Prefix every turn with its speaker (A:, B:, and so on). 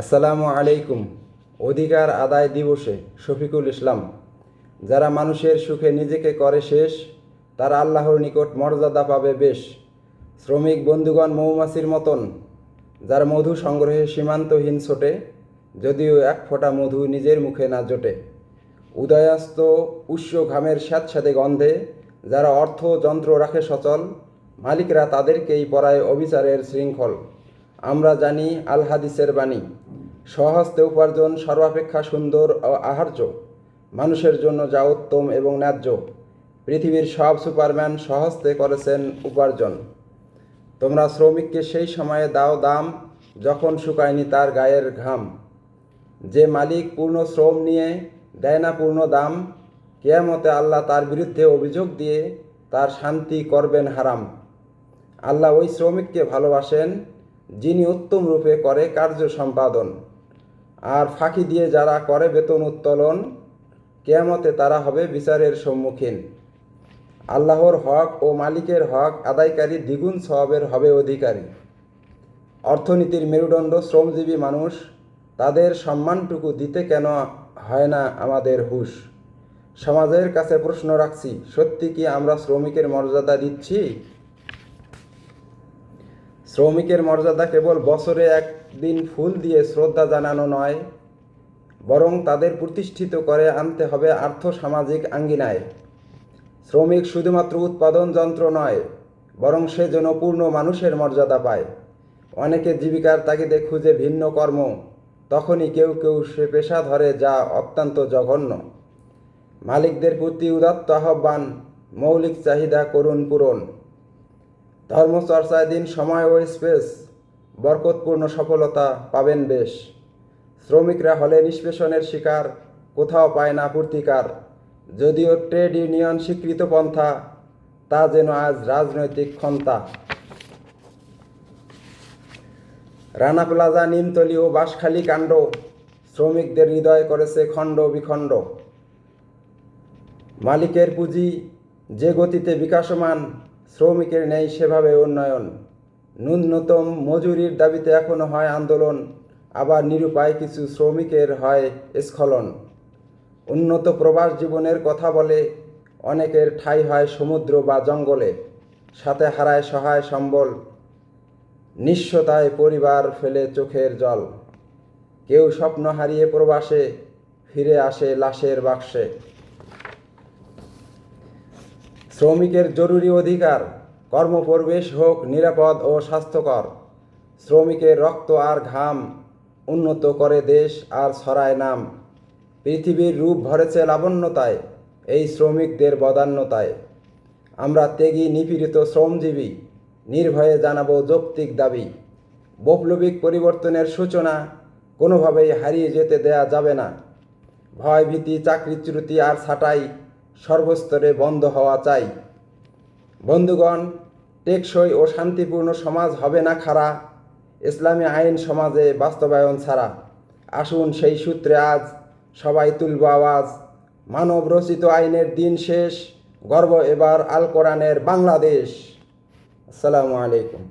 A: আসসালামু আলাইকুম। অধিকার আদায় দিবসে শফিকুল ইসলাম। যারা মানুষের সুখে নিজেকে করে শেষ, তারা আল্লাহর নিকট মর্যাদা পাবে বেশ। শ্রমিক বন্ধুগণ মৌমাছির মতন, যার মধু সংগ্রহে সীমান্তহীন ছোটে, যদিও এক ফোঁটা মধু নিজের মুখে না জোটে। উদয়াস্ত উষ্ণ ঘামের স্যাঁতস্যাঁতে গন্ধে, যারা অর্থ যন্ত্র রাখে সচল, মালিকরা তাদেরকেই পড়ায় অবিচারের শৃঙ্খল। আমরা জানি আল হাদিসের বাণী সহস্তে উপার্জন, সর্বাপেক্ষা সুন্দর ও আহার্য। মানুষের জন্য যা উত্তম এবং ন্যায্য। পৃথিবীর সব সুপারম্যান সহস্তে করেছেন উপার্জন। তোমরা শ্রমিককে সেই সময়ে দাও দাম যখন শুকায়নি তার গায়ের ঘাম। যে মালিক পূর্ণ শ্রম নিয়ে দেয় না পূর্ণ দাম, কেয়ামতে আল্লাহ তার বিরুদ্ধে অভিযোগ দিয়ে তার শান্তি করবেন হারাম। আল্লাহ ওই শ্রমিককে ভালোবাসেন যিনি উত্তম রূপে করে কার্য সম্পাদন। আর ফাঁকি দিয়ে যারা করে বেতন উত্তোলন, কেয়ামতে তারা হবে বিচারের সম্মুখীন। আল্লাহর হক ও মালিকের হক আদায়কারী দ্বিগুণ সওয়াবের হবে অধিকারী। অর্থনীতির মেরুদণ্ড শ্রমজীবী মানুষ, তাদের সম্মানটুকু দিতে কেন হয় না আমাদের হুশ? সমাজের কাছে প্রশ্ন রাখছি, সত্যি কি আমরা শ্রমিকের মর্যাদা দিচ্ছি? শ্রমিকের মর্যাদা কেবল বছরে একদিন ফুল দিয়ে শ্রদ্ধা জানানো নয়, বরং তাদের প্রতিষ্ঠিত করে আনতে হবে আর্থ সামাজিক আঙ্গিনায়। শ্রমিক শুধুমাত্র উৎপাদন যন্ত্র নয়, বরং সে যেন পূর্ণ মানুষের মর্যাদা পায়। অনেকে জীবিকার তাগিদে খুঁজে ভিন্ন কর্ম, তখনই কেউ কেউ সে পেশা ধরে যা অত্যন্ত জঘন্য। মালিকদের প্রতি উদাত্ত আহ্বান, মৌলিক চাহিদা করুন পূরণ। ধর্মচর্চায় দিন, সময় ও স্পেস, বরকতপূর্ণ সফলতা পাবেন বেশ। শ্রমিকরা হলে নিষ্পেষণের শিকার, কোথাও পায় না পূর্তিকার। যদিও ট্রেড ইউনিয়ন স্বীকৃত পন্থা, তা যেন আজ রাজনৈতিক ক্ষমতা। রানা প্লাজা, নিমতলি ও বাঁশখালী কাণ্ড, শ্রমিকদের হৃদয় করেছে খণ্ড বিখণ্ড। মালিকের পুঁজি যে গতিতে বিকাশমান শ্রমিকের নেই সেভাবে উন্নয়ন। ন্যূনতম মজুরির দাবিতে এখনও হয় আন্দোলন, আবার নিরুপায় কিছু শ্রমিকের হয় স্খলন। উন্নত প্রবাস জীবনের কথা বলে অনেকের ঠাঁই হয় সমুদ্র বা জঙ্গলে, সাথে হারায় সহায় সম্বল, নিঃস্বতায় পরিবার ফেলে চোখের জল। কেউ স্বপ্ন হারিয়ে প্রবাসে ফিরে আসে লাশের বাক্সে। শ্রমিকের জরুরি অধিকার, কর্মপরিবেশ হোক নিরাপদ ও স্বাস্থ্যকর। শ্রমিকের রক্ত আর ঘাম উন্নত করে দেশ আর ছড়ায় নাম। পৃথিবীর রূপ ভরেছে লাবণ্যতায়, এই শ্রমিকদের বদান্যতায়। আমরা ত্যাগী, নিপীড়িত, শ্রমজীবী, নির্ভয়ে জানাব যৌক্তিক দাবি। বৈপ্লবিক পরিবর্তনের সূচনা কোনোভাবেই হারিয়ে যেতে দেয়া যাবে না। ভয় ভয়ভীতি, চাকরিচ্যুতি আর ছাঁটাই সর্বস্তরে বন্ধ হওয়া চাই। বন্ধুগণ, টেকসই ও শান্তিপূর্ণ সমাজ হবে না খারা ইসলামী আইন সমাজে বাস্তবায়ন ছাড়া। আসুন সেই সূত্রে আজ সবাই তুলব আওয়াজ। মানব রচিত আইনের দিন শেষ। গর্ব এবার আল কোরআনের বাংলাদেশ। আসসালামু আলাইকুম।